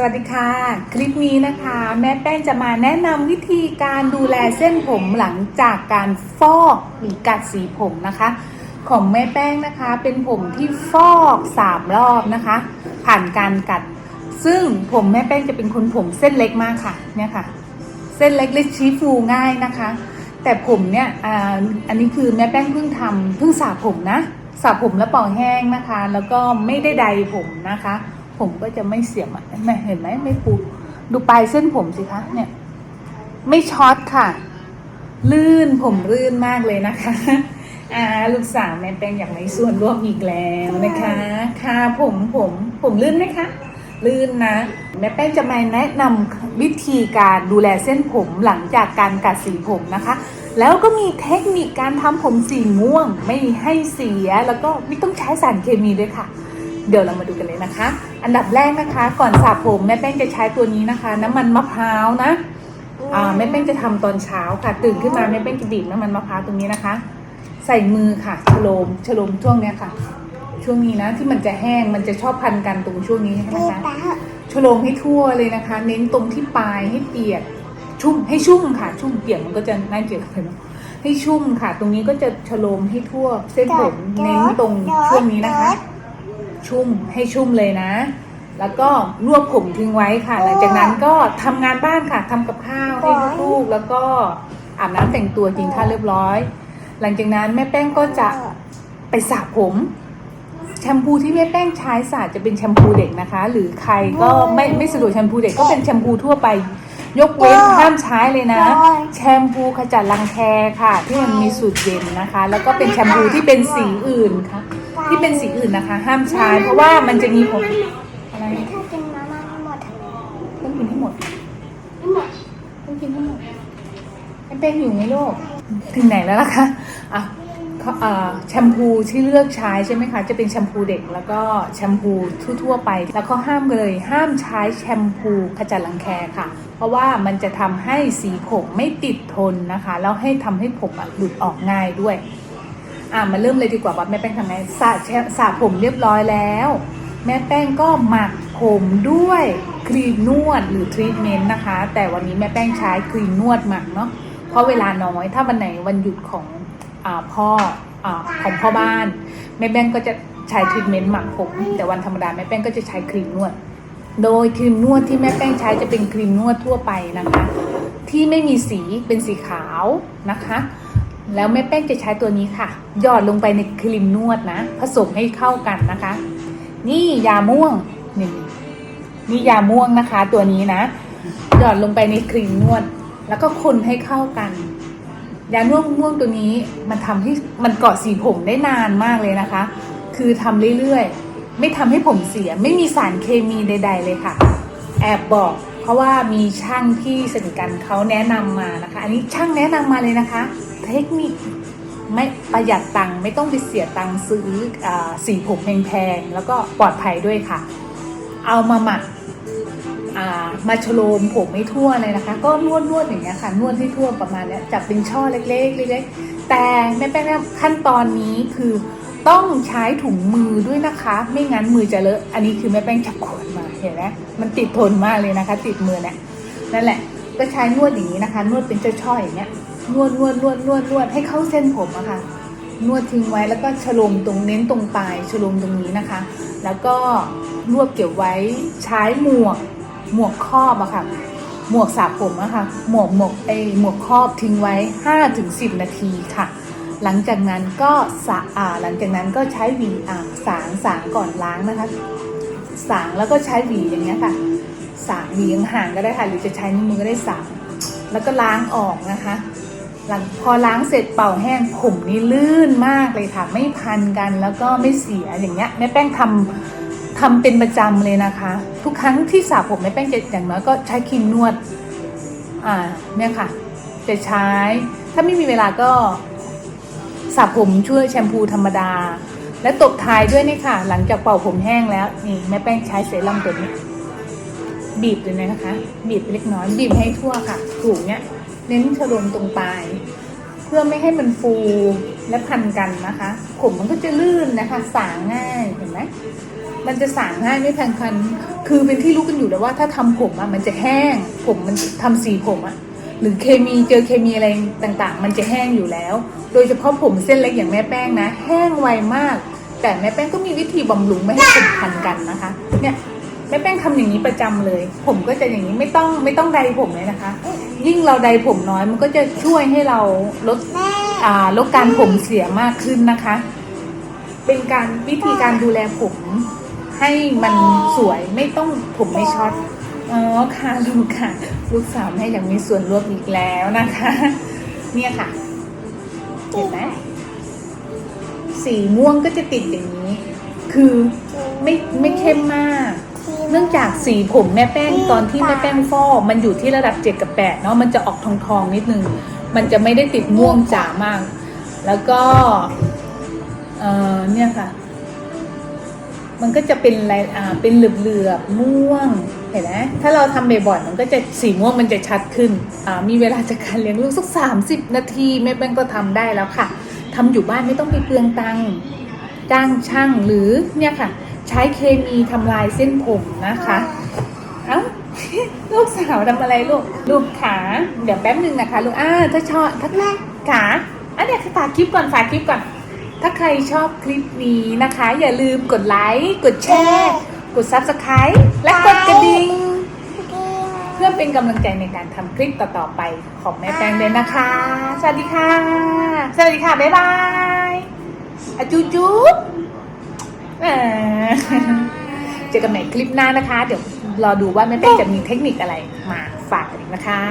สวัสดีค่ะ คลิปนี้นะคะ แม่แป้งจะมาแนะนำวิธีการดูแลเส้นผมหลังจากการฟอกหรือกัดสีผมนะคะ ของแม่แป้งนะคะ เป็นผมที่ฟอกสามรอบนะคะ ผ่านการกัด ซึ่งผมแม่แป้งจะเป็นคนผมเส้นเล็กมากค่ะเนี่ยค่ะ เส้นเล็กและชี้ฟูง่ายนะคะ แต่ผมเนี่ยอ่าอันนี้คือแม่แป้งเพิ่งทำเพิ่งสระผมนะสระผมแล้วป่าแห้งนะคะ แล้วก็ไม่ได้ใดผมนะคะ ผมก็จะไม่เสียมอะแม่เห็นไหมไม่ปูดูปลายเส้นผมสิคะ เนี่ย ไม่ช็อตค่ะ ลื่นผมลื่นมากเลยนะคะอ่าลูกสาวแม่แป้งอยากมีส่วนร่วมอีกแล้วนะคะ ค่ะผมผมผมลื่นไหมคะ ลื่นนะ แม่แป้งจะมาแนะนำวิธีการดูแลเส้นผมหลังจากการกัดสีผมนะคะ แล้วก็มีเทคนิคการทำผมสีม่วง ไม่ให้เสียแล้วก็ไม่ต้องใช้สารเคมีด้วยค่ะ เดี๋ยวเรามาดูกันเลยนะคะ อันดับแรกนะคะ ก่อนสระผมแม่แป้งจะใช้ตัวนี้นะคะ น้ำมันมะพร้าวนะอ่าแม่แป้งจะทำตอนเช้าค่ะ ตื่นขึ้นมาแม่แป้งจะบีบน้ำมันมะพร้าวตรงนี้นะคะ ใส่มือค่ะชโลมชโลมช่วงเนี้ยค่ะ ช่วงนี้นะที่มันจะแห้งมันจะชอบพันกันตรงช่วงนี้ใช่ไหมคะชโลมให้ทั่วเลยนะคะ เน้นตรงที่ปลายให้เปียกชุ่มให้ชุ่มค่ะ ชุ่มเปียกมันก็จะน่าเกลียดไปเนาะให้ชุ่มค่ะ ตรงนี้ก็จะชโลมให้ทั่วเส้นผมเน้นตรงช่วงนี้นะคะ ชุ่มให้ชุ่มเลยนะ แล้วก็รวบผมทิ้งไว้ค่ะ หลังจากนั้นก็ทำงานบ้านค่ะทำกับข้าวให้ลูกๆแล้วก็อาบน้ำแต่งตัวกินข้าวเรียบร้อย หลังจากนั้นแม่แป้งก็จะไปสระผมแชมพูที่แม่แป้งใช้สระจะเป็นแชมพูเด็กนะคะ หรือใครก็ไม่ไม่สะดวกแชมพูเด็กก็เป็นแชมพูทั่วไป ยกเว้นห้ามใช้เลยนะ แชมพูขจัดรังแคค่ะ ที่มันมีสูตรเย็นนะคะ แล้วก็เป็นแชมพูที่เป็นสีอื่นค่ะ ที่เป็นสีอื่นนะคะ ห้ามใช้เพราะว่ามันจะมีผลอะไรถ้ากินมาม่าให้หมดทำไงต้องกินให้หมดให้หมดต้องกินให้หมดแม่แป้งอยู่ไหมลูกถึงไหนแล้วล่ะคะอะเขาอ่าแชมพูที่เลือกใช้ใช่ไหมคะ จะเป็นแชมพูเด็กแล้วก็แชมพูทั่วๆไป แล้วก็ห้ามเลยห้ามใช้แชมพูขจัดรังแคค่ะ เพราะว่ามันจะทำให้สีผมไม่ติดทนนะคะ แล้วให้ทำให้ผมอะหลุดออกง่ายด้วย อะมาเริ่มเลยดีกว่าว่าแม่แป้งทำไงสระสระผมเรียบร้อยแล้ว แม่แป้งก็หมักผมด้วยครีมนวดหรือทรีทเมนต์นะคะ แต่วันนี้แม่แป้งใช้ครีมนวดหมักเนาะเพราะเวลาน้อยถ้าวันไหนวันหยุดของอาพ่ออาของพ่อบ้านแม่แป้งก็จะใช้ทรีทเมนต์หมักผม แต่วันธรรมดาแม่แป้งก็จะใช้ครีมนวด โดยครีมนวดที่แม่แป้งใช้จะเป็นครีมนวดทั่วไปนะคะ ที่ไม่มีสีเป็นสีขาวนะคะ แล้วแม่แป้งจะใช้ตัวนี้ค่ะ หยอดลงไปในครีมนวดนะ ผสมให้เข้ากันนะคะ นี่ยาม่วงนี่นี่ยาม่วงนะคะ ตัวนี้นะ หยอดลงไปในครีมนวด แล้วก็คนให้เข้ากัน ยาม่วงม่วงตัวนี้มันทำให้มันเกาะสีผมได้นานมากเลยนะคะ คือทำเรื่อยๆ ไม่ทำให้ผมเสีย ไม่มีสารเคมีใด ๆ เลยค่ะ แอบบอกเพราะว่ามีช่างที่สนิทกันเขาแนะนำมานะคะ อันนี้ช่างแนะนำมาเลยนะคะ เทคนิคไม่ประหยัดตังค์ไม่ต้องไปเสียตังค์ซื้ออสีผมแพงๆแล้วก็ปลอดภัยด้วยค่ะ เอามาหมักอ่ามาโลมผมให้ทั่วเลยนะคะ ก็นวดนวดอย่างเงี้ยค่ะ นวดให้ทั่วประมาณเนี้ยจับเป็นช่อเล็กๆเล็กๆแต่แม่แป้งขั้นตอนนี้คือต้องใช้ถุงมือด้วยนะคะ ไม่งั้นมือจะเลอะอันนี้คือแม่แป้งจับขวดมาเห็นไหมมันติดทนมากเลยนะคะ ติดมือเนี่ยนั่นแหละก็ใช้นวดอย่างนี้นะคะ นวดเป็นช่อๆอย่างเงี้ย นวดนวดนวดนวดนวดให้เข้าเส้นผมอะค่ะนวดทิ้งไว้แล้วก็ฉลมตรงเน้นตรงปลายฉลมตรงนี้นะคะ แล้วก็รวบเก็บไว้ใช้หมวกหมวกครอบอะค่ะ หมวกสระผมอะค่ะ หมวกหมวกไอหมวกครอบทิ้งไว้5ถึง10 นาทีค่ะ หลังจากนั้นก็สระอาหลังจากนั้นก็ใช้หวีอ่าสางสางก่อนล้างนะคะ สางแล้วก็ใช้หวีอย่างเงี้ยค่ะ สางหวีห่างก็ได้ค่ะ หรือจะใช้นิ้วมือก็ได้สางแล้วก็ล้างออกนะคะ หลังพอล้างเสร็จเป่าแห้งผมนี่ลื่นมากเลยค่ะ ไม่พันกันแล้วก็ไม่เสียอย่างเงี้ยแม่แป้งทำทำเป็นประจำเลยนะคะ ทุกครั้งที่สระผมแม่แป้งจะอย่างน้อยก็ใช้ครีมนวดอ่าเนี่ยค่ะ จะใช้ ถ้าไม่มีเวลาก็สระผมช่วยแชมพูธรรมดา และตบท้ายด้วยนี่ค่ะ หลังจากเป่าผมแห้งแล้วนี่แม่แป้งใช้เซรั่มตัวนี้ บีบเลยนะคะ บีบเล็กน้อยบีบให้ทั่วค่ะถูกเนี้ย เน้นชะลมตรงปลาย เพื่อไม่ให้มันฟูและพันกันนะคะ ผมมันก็จะลื่นนะคะ สางง่ายเห็นไหมมันจะสางง่ายไม่แพงคัน คือเป็นที่รู้กันอยู่แล้วว่าถ้าทำผมอะมันจะแห้ง ผมมันทำสีผมอะหรือเคมีเจอเคมีอะไรต่างๆ มันจะแห้งอยู่แล้ว โดยเฉพาะผมเส้นเล็กอย่างแม่แป้งนะ แห้งไวมาก แต่แม่แป้งก็มีวิธีบำรุงไม่ให้ผมพันกันนะคะ เนี่ยแม่แป้งทำอย่างนี้ประจำเลย ผมก็จะอย่างนี้ไม่ต้องไม่ต้องใดผมเลยนะคะ ยิ่งเราใดผมน้อยมันก็จะช่วยให้เราลดอ่าลดการผมเสียมากขึ้นนะคะ เป็นการวิธีการดูแลผมให้มันสวยไม่ต้องผมไม่ช็อตอ๋อค่ะลูกค่ะ ลูกสาวแม่ยังมีส่วนร่วมอีกแล้วนะคะ เนี่ยค่ะ เห็นไหมสีม่วงก็จะติดอย่างนี้ คือไม่ไม่เข้มมาก เนื่องจากสีผมแม่แป้งตอนที่แม่แป้งฟอกมันอยู่ที่ระดับเจ็ดกับแปดเนาะมันจะออกทองทองๆนิดนึง มันจะไม่ได้ติดม่วงจ๋ามาก แล้วก็เออเนี่ยค่ะ มันก็จะเป็นอะไรอ่าเป็นเหลือบๆม่วงเห็นไหมถ้าเราทำบ่อยๆมันก็จะสีม่วงมันจะชัดขึ้นอ่ามีเวลาจากการเลี้ยงลูกสักสามสิบนาทีแม่แป้งก็ทำได้แล้วค่ะทำอยู่บ้านไม่ต้องไปเปลืองตังค์จ้างช่างหรือเนี่ยค่ะ ใช้เคมีทำลายเส้นผมนะคะเอ้าลูกสาวทำอะไรลูกลูกขา เดี๋ยวแป๊บหนึ่งนะคะลูกอ่าถ้าชอบถ้าแม่ขาอันเนี้ยฝากคลิปก่อนฝากคลิปก่อน ถ้าใครชอบคลิปนี้นะคะ อย่าลืมกดไลค์กดแชร์กด Subscribe และกดกระดิ่งเพื่อเป็นกำลังใจในการทำคลิปต่อๆไปของแม่แป้งเลยนะคะ สวัสดีค่ะ สวัสดีค่ะ บ๊ายบายอะจูจู เอ่อเจอกันใหม่คลิปหน้านะคะ เดี๋ยวรอดูว่าแม่เป้จะมีเทคนิคอะไรมาฝากกันอีกนะคะ